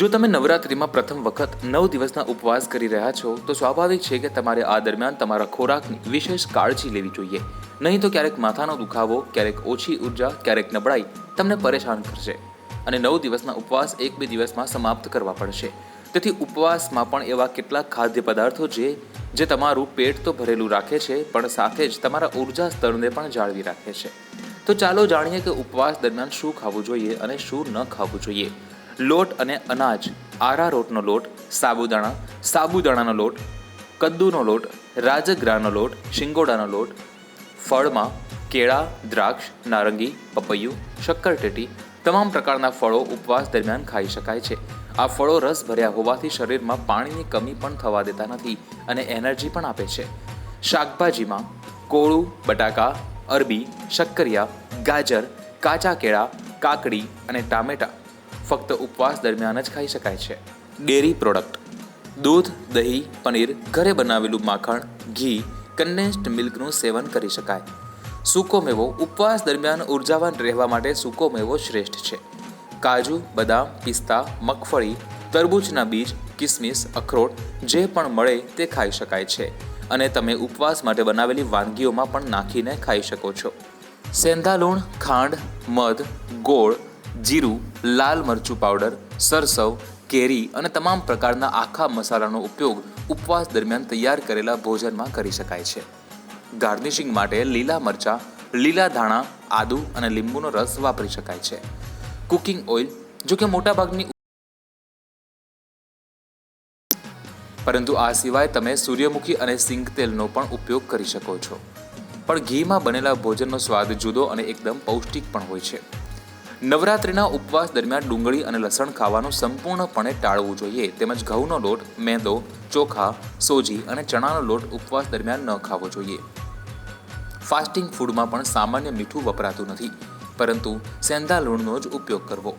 જો તમે નવરાત્રિમાં પ્રથમ વખત નવ દિવસના ઉપવાસ કરી રહ્યા છો, તો સ્વાભાવિક છે કે તમારે આ દરમિયાન તમારા ખોરાકની વિશેષ કાળજી લેવી જોઈએ. નહીં તો ક્યારેક માથાનો દુખાવો, ક્યારેક ઓછી ઊર્જા, ક્યારેક નબળાઈ તમને પરેશાન કરશે અને નવ દિવસના ઉપવાસ એક બે દિવસમાં સમાપ્ત કરવા પડશે. તેથી ઉપવાસમાં પણ એવા કેટલાક ખાદ્ય પદાર્થો છે જે તમારું પેટ તો ભરેલું રાખે છે, પણ સાથે જ તમારા ઊર્જા સ્તરને પણ જાળવી રાખે છે. તો ચાલો જાણીએ કે ઉપવાસ દરમિયાન શું ખાવું જોઈએ અને શું ન ખાવું જોઈએ. લોટ અને અનાજ આરારોટનો લોટ, સાબુદાણા, સાબુદાણાનો લોટ, કદ્દુનો લોટ, રાજગરાનો લોટ, શિંગોડાનો લોટ, ફળમાં કેળા, દ્રાક્ષ, નારંગી, પપૈયું શક્કરટેટી તમામ પ્રકારના ફળો ઉપવાસ દરમિયાન ખાઈ શકાય છે. આ ફળો રસ ભર્યા હોવાથી શરીરમાં પાણીની કમી પણ થવા દેતા નથી અને એનર્જી પણ આપે છે. શાકભાજીમાં કોળું, બટાકા, અરબી, શક્કરિયા, ગાજર, કાચા કેળા, કાકડી અને ટામેટા ફક્ત ઉપવાસ દરમિયાન જ ખાઈ શકાય છે. Dairy product. દૂધ, દહીં, પનીર, ઘરે બનાવેલું માખણ, ઘી, કન્ડેન્સ્ડ મિલ્કનું સેવન કરી શકાય. સૂકો મેવો ઉપવાસ દરમિયાન ઉર્જાવાન રહેવા માટે સૂકો મેવો શ્રેષ્ઠ છે. કાજુ, બદામ, પિસ્તા, મગફળી, તરબૂચના બીજ, કિસમિસ, અખરોટ જે પણ મળે તે ખાઈ શકાય છે અને તમે ઉપવાસ માટે બનાવેલી વાનગીઓમાં પણ નાખીને ખાઈ શકો છો. સેંધા લૂણ, ખાંડ, મધ, ગોળ, જીરું લાલ મરચું પાવડર, સરસવ, કેરી અને તમામ પ્રકારના આખા મસાલાનો ઉપયોગ ઉપવાસ દરમિયાન તૈયાર કરેલા ભોજનમાં કરી શકાય છે. ગાર્નિશિંગ માટે લીલા મરચાં, લીલા ધાણા, આદુ અને લીંબુનો રસ વાપરી શકાય છે. કુકિંગ ઓઇલ, જો કે મોટાભાગની પરંતુ આ સિવાય તમે સૂર્યમુખી અને સિંગ તેલનો પણ ઉપયોગ કરી શકો છો. પણ ઘીમાં બનેલા ભોજનનો સ્વાદ જુદો અને એકદમ પૌષ્ટિક પણ હોય છે. નવરાત્રિના ઉપવાસ દરમિયાન ડુંગળી અને લસણ ખાવાનું સંપૂર્ણપણે ટાળવું જોઈએ. તેમજ ઘઉંનો લોટ, મેંદો, ચોખા, સોજી અને ચણાનો લોટ ઉપવાસ દરમિયાન ન ખાવો જોઈએ. ફાસ્ટિંગ ફૂડમાં પણ સામાન્ય મીઠું વપરાતું નથી. પરંતુ સેંધા લૂણનો જ ઉપયોગ કરવો.